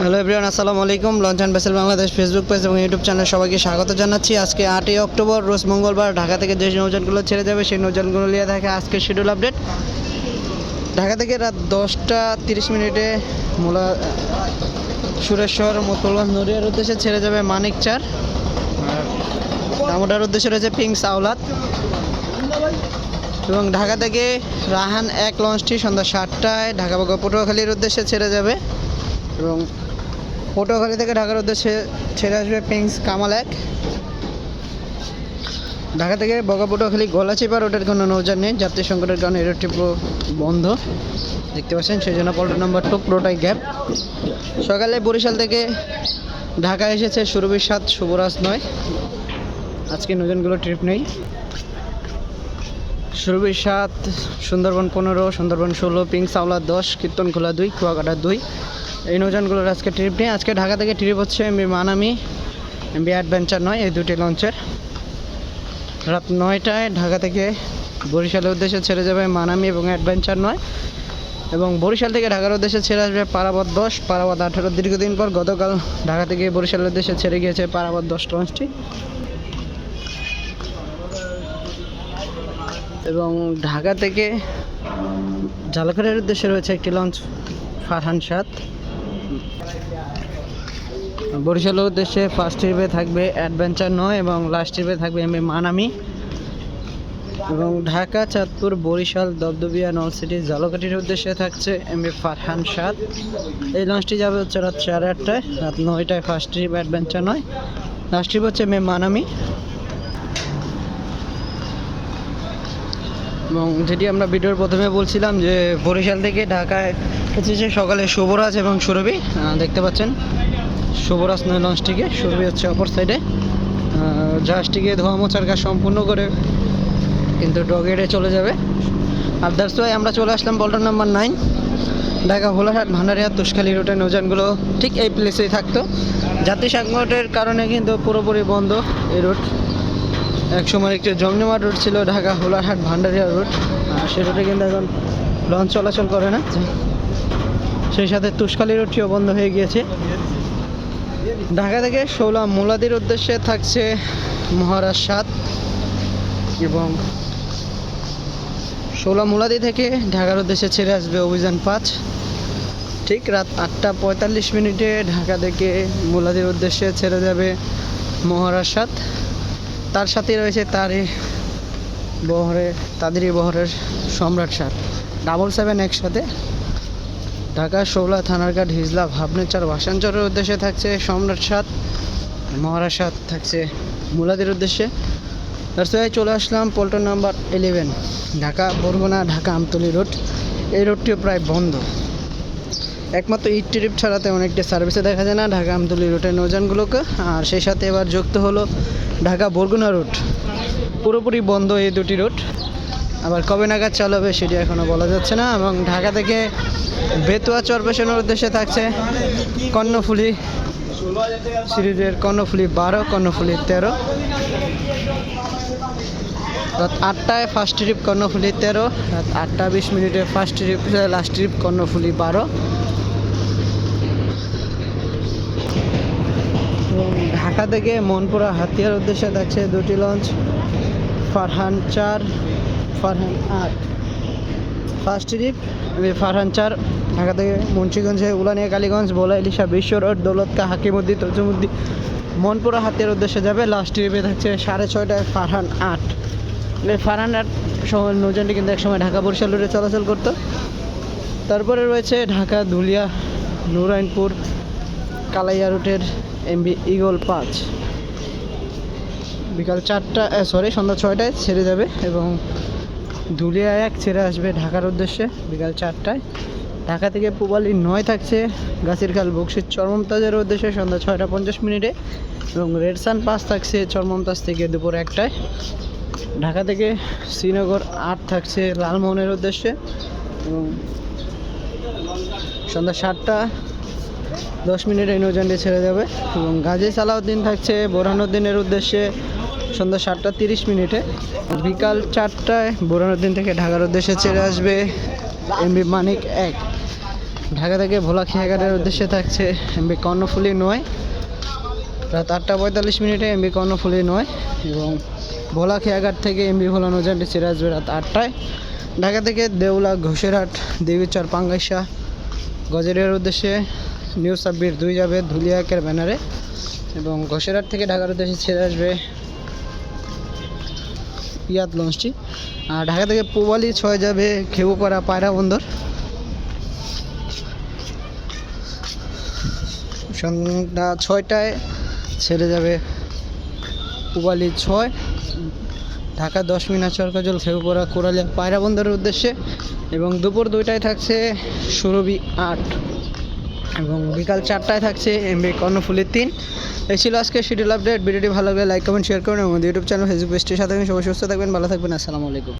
Hello everyone, আসসালামু আলাইকুম। Launch and vessel Bangladesh Facebook page এবং ইউটিউব চ্যানেল সবাইকে স্বাগত জানাচ্ছি। আজকে আটই অক্টোবর, রোজ মঙ্গলবার ঢাকা থেকে যে নৌযানগুলো ছেড়ে যাবে, সেই নৌযানগুলো নিয়ে থাকে আজকে শিডিউল আপডেট ঢাকা থেকে রাত দশটা তিরিশ মিনিটে মোলা, সুরেশ্বর মোতলগঞ্জ নড়িয়ার উদ্দেশ্যে ছেড়ে যাবে মানিক চার আর উদ্দেশ্যে রয়েছে পিঙ্ক সাউলাত এবং ঢাকা থেকে রাহান এক লঞ্চটি সন্ধ্যা সাতটায়, ঢাকা পটুয়াখালীর উদ্দেশ্যে ছেড়ে যাবে। এবং পটুয়াখালী থেকে ঢাকার উদ্দেশ্যে ছেড়ে আসবে পিংস কামাল এক ঢাকা থেকে বগা পটুয়াখালী গলাচিপা রোডের কোনো নৌযান নেই, যাত্রী সংকটের কারণে রোডটি পুরো বন্ধ। দেখতে পাচ্ছেন, সেই জন্য পল্টন নাম্বার টু পুরোটাই গ্যাপ। সকালে বরিশাল থেকে ঢাকা এসেছে সুরভির সাত, শুভরাজ নয়। আজকে নৌযানগুলো ট্রিপ নেই। সুরভির সাত, সুন্দরবন পনেরো, সুন্দরবন ষোলো পিঙ্ক সাওলা দশ, কীর্তনখোলা দুই, কুয়াকাটা দুই। এই নৌযানগুলোর আজকে ট্রিপ নেই আজকে ঢাকা থেকে ট্রিপ হচ্ছে মানামি, এমবি অ্যাডভেঞ্চার নয়, এই দুটি লঞ্চের রাত নয়টায় ঢাকা থেকে বরিশালের উদ্দেশ্যে ছেড়ে যাবে মানামি এবং অ্যাডভেঞ্চার নয়। এবং বরিশাল থেকে ঢাকার উদ্দেশ্যে ছেড়ে আসবে পারাবত দশ, পারাবত আঠেরো। দীর্ঘদিন পর গতকাল ঢাকা থেকে বরিশালের উদ্দেশ্যে ছেড়ে গিয়েছে পারাবত দশ লঞ্চটি এবং ঢাকা থেকে ঝালকারের উদ্দেশ্যে রয়েছে একটি লঞ্চ ফারহান সাত বরিশালের উদ্দেশ্যে ফার্স্ট ট্রিপে থাকবে অ্যাডভেঞ্চার নয় এবং লাস্ট ট্রিপে থাকবে এমবি মানামি এবং ঢাকা, চাঁদপুর, বরিশাল দবদবিয়া নলসিটি, জালকাঠির উদ্দেশ্যে থাকছে এমবি ফারহান সাত এই লঞ্চটি যাবে হচ্ছে রাত সাড়ে আটটায়। রাত নয়টায় ফার্স্ট ট্রিপ অ্যাডভেঞ্চার নয়। লাস্ট ট্রিপ হচ্ছে এমবি মানামি। এবং যেটি আমরা ভিডিওর প্রথমে বলছিলাম যে বরিশাল থেকে ঢাকায় এসেছে সকালে শুভরাজ এবং সুরভি দেখতে পাচ্ছেন। শুভরাজ নয়, লঞ্চটিকে। সুরভি হচ্ছে অপর সাইডে জাহাজটিকে ধোয়া মোছার কাজ সম্পূর্ণ করে কিন্তু ডগেটে চলে যাবে। আর দ্যাটস ওয়াই আমরা চলে আসলাম pontoon number nine Dhaka Bholahat Bhandaria, Tushkhali রুটের নৌযানগুলো ঠিক এই প্লেসেই থাকতো। যাত্রী কারণে কিন্তু পুরোপুরি বন্ধ এই রুট এক সময় একটি জমজমাট রুট ছিল ঢাকা হোলারহাট ভান্ডারিয়া রুট সে রুটে কিন্তু এখন লঞ্চ চলাচল করে না। সেই সাথে তুষকালি রুটটিও বন্ধ হয়ে গিয়েছে। ঢাকা থেকে ষোলা মোলাদির উদ্দেশ্যে থাকছে মহারাজ সাত এবং ষোলা মোলাদি থেকে ঢাকার উদ্দেশ্যে ছেড়ে আসবে অভিযান পাঁচ। ঠিক রাত আটটা পঁয়তাল্লিশ মিনিটে ঢাকা থেকে মোলাদির উদ্দেশ্যে ছেড়ে যাবে মহারাজ সাত তার সাথে রয়েছে তারই বহরে, তাদেরই বহরের সম্রাট সাত। ডাবল সেভেন একসাথে। ঢাকা শোলা থানারঘাট হিজলা ভাবনেচার ভাসানচরের উদ্দেশ্যে থাকছে সম্রাট সাত, মহারাজ থাকছে মুলাদের উদ্দেশ্যে। সাথে চলে আসলাম pontoon number eleven Dhaka Barguna, Dhaka Amtali road. এই রোডটিও প্রায় বন্ধ। একমাত্র ইট ট্রিপ ছাড়াতে অনেকটা সার্ভিসে দেখা যায় না ঢাকা আমতলি রোডের নৌযানগুলোকে। আর সেই সাথে এবার যুক্ত হলো ঢাকা বরগুনা রোড। পুরোপুরি বন্ধ এই দুটি রুট আবার কবে নাগাদ চালু হবে সেটি এখনও বলা যাচ্ছে না এবং ঢাকা থেকে বেতুয়া চরপেশনের উদ্দেশ্যে থাকছে কর্ণফুলি সিরিজের কর্ণফুলি বারো, কর্ণফুলি তেরো। রাত আটটায় ফার্স্ট ট্রিপ কর্ণফুলি তেরো, রাত আটটা বিশ মিনিটে first trip last trip Karnaphuli বারো। ঢাকা থেকে মনপুরা হাতিয়ার উদ্দেশ্যে থাকছে দুটি লঞ্চ ফারহান চার ফারহান আট ফার্স্ট ট্রিপ ফারহান চার, ঢাকা থেকে মুন্সিগঞ্জে উলানিয়া কালীগঞ্জ, বোলা ইলিশা বিশ্ব রোড, দৌলতকা হাকিমুদ্দি তজুমুদ্দি মনপুরা হাতিয়ার উদ্দেশ্যে যাবে। লাস্ট ট্রিপে থাকছে সাড়ে ছয়টায় ফারহান আট। ফারহান আট সময় নৌজানটি কিন্তু একসময় ঢাকা বরিশাল রুটে চলাচল করতো। তারপরে রয়েছে ঢাকা ধুলিয়া নুরাইনপুর, কালাইয়া রুটের এমবি ইগল পাঁচ। বিকাল চারটা সরি সন্ধ্যা ছয়টায় ছেড়ে যাবে এবং ধুলিয়া এক ছেড়ে আসবে ঢাকার উদ্দেশ্যে, বিকাল চারটায়। ঢাকা থেকে পুবালি নয় থাকছে গাছিরখাল বক্সির চরমমতাজের উদ্দেশ্যে সন্ধ্যা ছয়টা পঞ্চাশ মিনিটে এবং রেডসান পাস থাকছে চরমমতাজ থেকে দুপুর একটায়। ঢাকা থেকে শ্রীনগর আট থাকছে লালমোহনের উদ্দেশ্যে এবং সন্ধ্যা সাতটা দশ মিনিটে এই নৌযানটি ছেড়ে যাবে এবং গাজী সালাউদ্দিন থাকছে বোরহানুদ্দিনের উদ্দেশ্যে সন্ধ্যা সাতটা তিরিশ মিনিটে। বিকাল চারটায় বোরহানুদ্দিন থেকে ঢাকার উদ্দেশ্যে ছেড়ে আসবে এমবি মানিক এক। ঢাকা থেকে ভোলা খেয়াঘাটের উদ্দেশ্যে থাকছে এমবি কর্ণফুলি নয়। রাত আটটা পঁয়তাল্লিশ মিনিটে এমবি কর্ণফুলি নয় এবং ভোলা খেয়াঘাট থেকে এমবি ভোলা নৌজানটি ছেড়ে আসবে রাত আটটায়। ঢাকা থেকে দেউলা ঘোষেরহাট, দেবীচর পাঙ্গাইশা, গজেরিয়ার উদ্দেশ্যে নিউ সাব্বির দুই যাবে ধুলিয়াকের ব্যানারে এবং ঘোষেরহাট থেকে ঢাকার উদ্দেশ্যে ছেড়ে আসবে ইয়াদ লঞ্চটি। আর ঢাকা থেকে পুবালি ছয় যাবে খেবুপাড়া পায়রা বন্দর। সন্ধ্যা ছয়টায় ছেড়ে যাবে পুবালি ছয়। ঢাকা দশ মিনার চরকাজল খেবুপাড়া কোরালিয়া পায়রা বন্দরের উদ্দেশ্যে। এবং দুপুর দুইটায় থাকছে সুরভি আট। এবং বিকাল চারটায় থাকছে এমবি কর্ণফুলের তিন। এই ছিল আজকে শিডিউল আপডেট ভিডিওটি ভালো লাগলে লাইক কমেন্ট শেয়ার করুন এবং ইউটিউব চ্যানেল ফেসবুক পেজটির সাথে সবাই সুস্থ থাকবেন, ভালো থাকবেন। আসসালামু আলাইকুম।